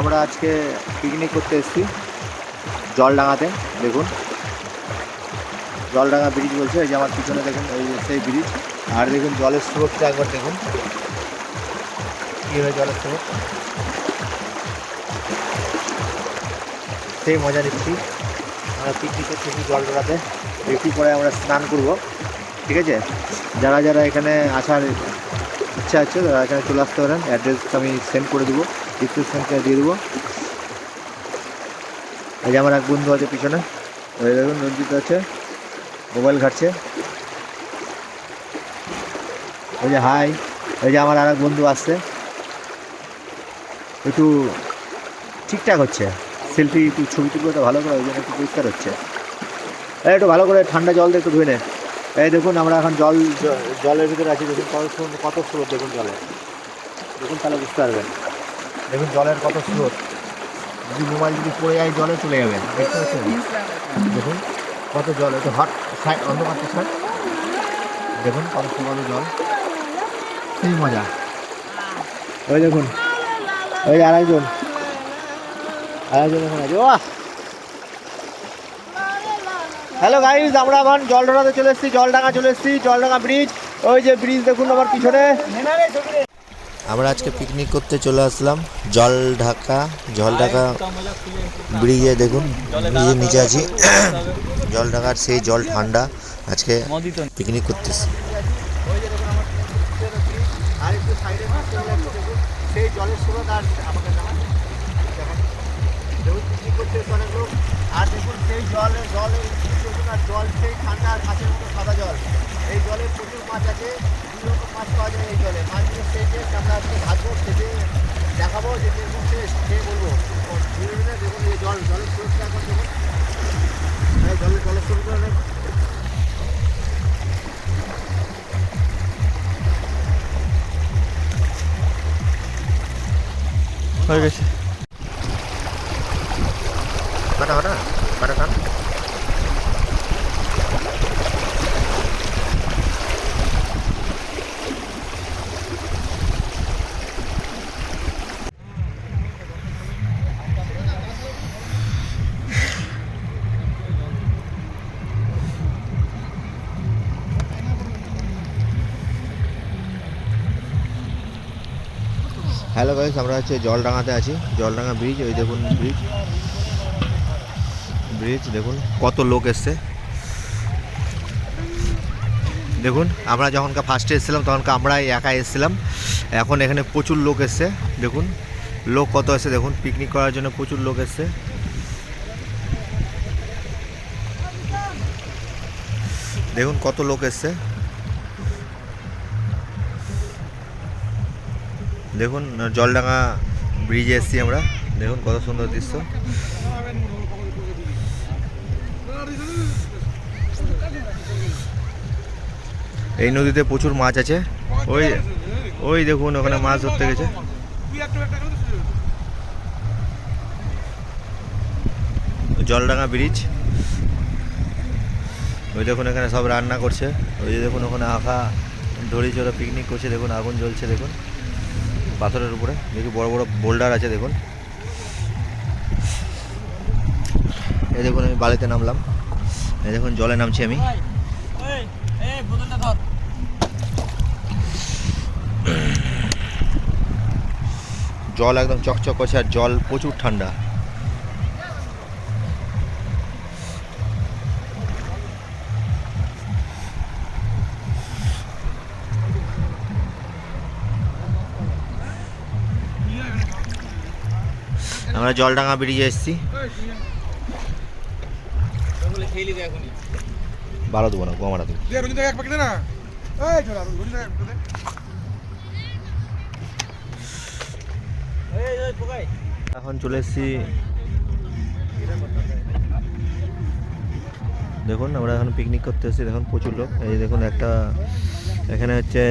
আমরা আজকে পিকনিক করতে এসেছি। জলডাঙাতে দেখুন। জলডাঙা ব্রিজ বলছে, এই যে আমার পিছনে দেখুন, এই সেই ব্রিজ আর দেখুন, জলের স্রোতটা একবার দেখুন। কীভাবে জলের স্রোত? সেই মজা নিচ্ছি। আমরা পিকনিক করছি জলডাঙাতে একটু পরে আমরা স্নান করব, ঠিক আছে? যারা যারা এখানে আসার ইচ্ছা আছে, তারা এখানে চলে আসতে পারেন। অ্যাড্রেস আমি সেন্ড করে দেবো। ডিসক্রিপশনকে দিয়ে দেবো। এই যে আমার এক বন্ধু আছে পিছনে। ওই দেখুন, রঞ্জিত আছে মোবাইল ঘাটছে। ওই যে হাই ওই যে আমার আর এক বন্ধু আসছে। একটু ঠিকঠাক হচ্ছে। সেলফি একটু ছবি তুলবে তো ভালো করে, ওই জন্য একটু পরিষ্কার হচ্ছে। এই একটু ভালো করে ঠান্ডা জল দিয়ে একটু ধুয়ে নে। এই দেখুন, আমরা এখন জল জলের ভিতরে আছি। দেখুন, কত কত স্রোত দেখুন জলে। দেখুন তাহলে বুঝতে পারবেন। দেখুন জলের কত স্রোত। যদি মোবাইল যদি পড়ে যায়, জলে চলে যাবে। দেখতে পাচ্ছেন? দেখুন কত জল একটু হট সাইড অন্ধকার স্যার দেখুন কত কত জল। সেই মজা। ওই দেখুন ওই যে আরেকজন। আরেকজন এখন আছে। ও হ্যালো গাইজ আমরা এখন জলডাঙাতে চলে এসেছি, জলডাঙ্গা চলে এসেছি, জলডাঙ্গা ব্রিজ ওই যে ব্রিজ দেখুন আমার পিছনে। আমরা আজকে পিকনিক করতে চলে আসলাম, জল ঢাকা জল ঢাকা ব্রিজে দেখুন ব্রিজের নিচে আছি। জল ঢাকার সেই জল ঠান্ডা আজকে পিকনিক করতেছি। সেই জলের আর আমাকে জলে। ঠান্ডা আর প্রচুর মাছ আছে দুই রকম মাছ পাওয়া যায় এই জলে। দেখাবো যে কীরকম টেস্ট খেয়ে বলব? ধীরে ধীরে দেখুন এই জল জলের স্রোতটা একবার দেখুন। এই জলের জলের স্রোতটা অনেক হয়ে গেছে। কাটা কাটা কাটা কাটা হ্যালো গাইস আমরা হচ্ছে জলডাঙাতে আছি। জলডাঙা ব্রিজ ওই দেখুন ব্রিজ ব্রিজ দেখুন কত লোক এসছে। দেখুন, আমরা যখনকার ফার্স্টে এসেছিলাম তখনকার আমরাই একা এসেছিলাম। এখন এখানে প্রচুর লোক এসছে, দেখুন। লোক কত এসছে, দেখুন পিকনিক করার জন্য প্রচুর লোক এসছে। দেখুন কত লোক এসছে। দেখুন জলডাঙা ব্রিজে এসেছি আমরা। দেখুন কত সুন্দর দৃশ্য। এই নদীতে প্রচুর মাছ আছে। ওই ওই দেখুন, ওখানে মাছ ধরতে গেছে। জলডাঙা ব্রিজ ওই দেখুন, এখানে সব রান্না করছে। ওই যে দেখুন, ওখানে আঁকা ধরি চড়ে পিকনিক করছে। দেখুন, আগুন জ্বলছে, দেখুন। পাথরের উপরে। দেখি বড় বড় বোল্ডার আছে দেখুন। এই দেখুন, আমি বালিতে নামলাম। এই দেখুন, জলে নামছি আমি। জল একদম চকচক করছে, আর জল প্রচুর ঠান্ডা। আমরা জলডাঙ্গা ব্রিজে এসেছি। ভালো দেবো না দেবো। এখন চলে এসেছি। দেখুন আমরা এখন পিকনিক করতে এসেছি। দেখুন প্রচুর লোক। এই দেখুন একটা এখানে হচ্ছে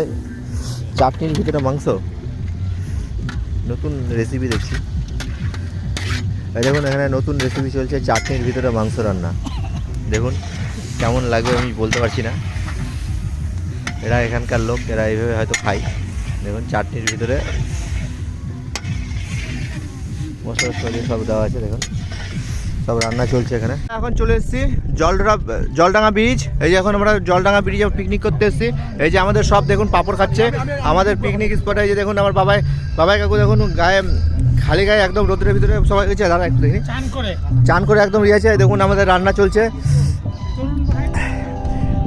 এই, চাটনির ভিতরে মাংস। নতুন রেসিপি দেখছি। দেখুন, এখানে নতুন রেসিপি চলছে, চাটনির ভিতরে মাংস রান্না। দেখুন, কেমন লাগবে আমি বলতে পারছি না। এরা এখানকার লোক, এরা এইভাবে হয়তো খায়। দেখুন, চাটনির ভিতরে মশলা সব দেওয়া আছে, দেখুন। সব রান্না চলছে এখানে। এখন চলে এসেছি জলডা জলডাঙ্গা ব্রিজ এই যে এখন আমরা জলডাঙ্গা ব্রিজে পিকনিক করতে এসেছি। এই যে আমাদের সব দেখুন, পাপড় খাচ্ছে। আমাদের পিকনিক স্পটে এই যে দেখুন, আমার বাবাই বাবাই কাকু দেখুন গায়ে খালি গায়ে একদম রোদ্রের ভিতরে সবাই গেছে দাঁড়া একটু দেখি। চান করে। একদম রিয়েছে দেখুন আমাদের রান্না চলছে।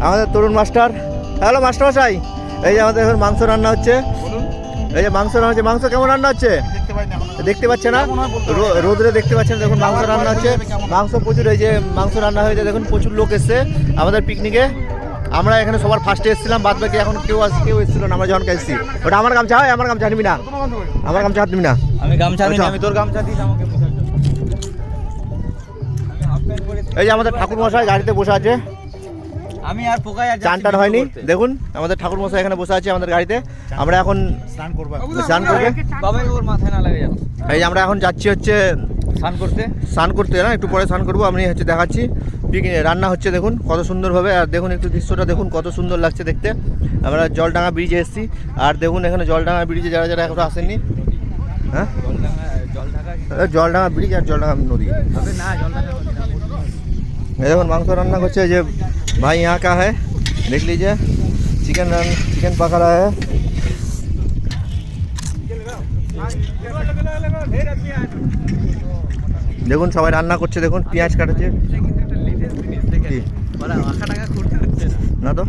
আমাদের তরুণ মাস্টার। হ্যালো মাস্টার মশাই এই যে আমাদের এখন মাংস রান্না হচ্ছে। এই যে মাংস রান্না হচ্ছে। মাংস কেমন রান্না হচ্ছে? দেখতে পাচ্ছে না কেমন বলতে রো- পারছি দেখতে পাচ্ছেন দেখুন মাংস রান্না হচ্ছে। মাংস প্রচুর এই যে মাংস রান্না হয়েছে দেখুন প্রচুর লোক এসছে আমাদের পিকনিকে আমরা এখানে সবার ফার্স্টে এসেছিলাম বাদ বাকি এখন কেউ আস কেউ এসেছিল না আমরা যখন এসেছি। ওটা আমার গামছা হয়? আমার গামছা নিবি না। আমার গামছা হাত নিবি না? আমি গামছা দিই আচ্ছা। আমি তোর গামছা দিস আমাকে এই যে আমাদের ঠাকুর মশাই গাড়িতে বসে আছে। আমি আর পোকায় আর চান টান হয়নি? দেখুন আমাদের ঠাকুর মশাই এখানে বসে আছে আমাদের গাড়িতে। আমরা এখন স্নান করবা। স্নান করবে। বাবাই ওর মাথায় না লাগে এই যে আমরা এখন যাচ্ছি হচ্ছে স্নান করতে স্নান করতে না একটু পরে স্নান করবো আমি হচ্ছে দেখাচ্ছি পিকনিক রান্না হচ্ছে দেখুন কত সুন্দরভাবে আর দেখুন একটু দৃশ্যটা দেখুন কত সুন্দর লাগছে দেখতে আমরা জলডাঙ্গা ব্রিজে এসেছি আর দেখুন এখানে জলডাঙ্গা ব্রিজে যারা যারা এখনো আসেননি হ্যাঁ জল ঢাকা জল ঢাকা এ জলডাঙ্গা ব্রিজ আর জলডাঙ্গা নদী তবে না জল ঢাকা এই দেখুন মাংস রান্না করছে এই যে ভাই यहाँ का है देख लीजिए चिकन रन चिकन पका रहा है দেখুন সবাই রান্না করছে দেখুন পেঁয়াজ কাটাচ্ছে। না তো?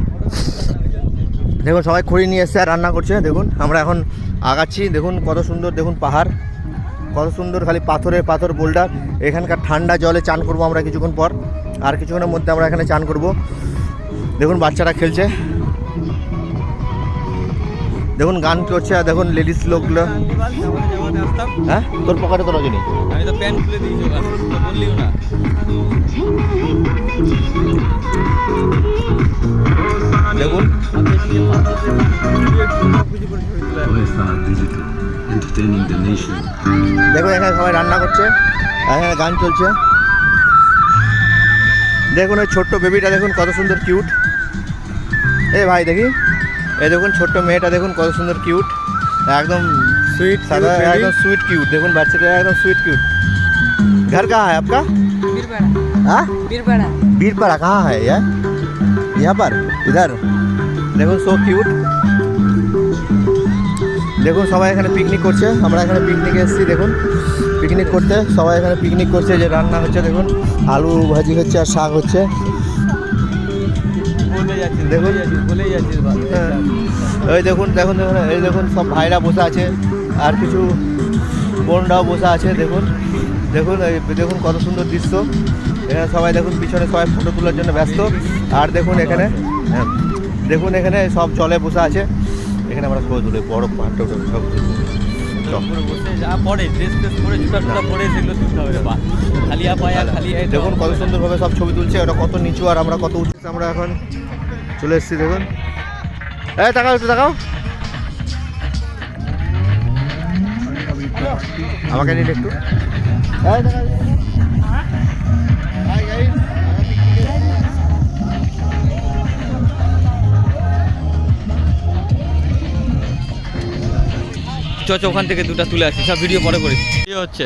দেখুন সবাই খড়ি নিয়ে এসছে আর রান্না করছে দেখুন আমরা এখন আগাচ্ছি দেখুন কত সুন্দর দেখুন পাহাড়। কত সুন্দর খালি পাথরের পাথর বোল্ডার। এখানকার ঠান্ডা জলে চান করব আমরা কিছুক্ষণ পর আর কিছুক্ষণের মধ্যে আমরা এখানে চান করব। দেখুন বাচ্চারা খেলছে। দেখুন গান করছে আর দেখুন লেডিস লোকগুলো। হ্যাঁ? তোর পকেটে তো রজনী। আমি তো প্যান্ট খুলে দিয়েছি বললিও না। দেখুন. দেখুন এখানে সবাই রান্না করছে এখানে গান চলছে। দেখুন ওই ছোট্ট বেবিটা দেখুন কত সুন্দর কিউট এ ভাই দেখি। এই দেখুন ছোট্ট মেয়েটা দেখুন কত সুন্দর কিউট একদম সুইট সাদা একদম সুইট কিউট দেখুন বাচ্চাটা একদম সুইট কিউट घर कहाँ है বীরপাড়া। হ্যাঁ? বীরপাড়া। বীরপাড়া कहाँ है यार यहाँ पर इधर দেখুন সো কিউট দেখুন সবাই এখানে পিকনিক করছে। আমরা এখানে পিকনিকে এসেছি দেখুন। পিকনিক করতে। সবাই এখানে পিকনিক করছে। যে রান্না হচ্ছে দেখুন। আলু ভাজি হচ্ছে আর শাক হচ্ছে। দেখুন। বাস। হ্যাঁ। এই দেখুন দেখুন দেখুন এই দেখুন সব ভাইরা বসে আছে আর কিছু বোনরাও বসে আছে দেখুন। দেখুন এই দেখুন কত সুন্দর দৃশ্য। এখানে সবাই দেখুন পিছনে সবাই ফটো তোলার জন্য ব্যস্ত। আর দেখুন এখানে হ্যাঁ, দেখুন এখানে সব জলে বসে আছে। এখানে আমরা ফটো তুলে বড় পাহাড়টা সব দেখুন কত সুন্দরভাবে সব ছবি তুলছে ওটা কত নিচু আর আমরা কত উঁচু আমরা এখন চলে এসেছি দেখুন। এই তাকাও একটু তাকাও। আমাকে নিন একটু। চ ওখান থেকে দুটো তুলে আসি। সব ভিডিও পরে করিস। কি হচ্ছে?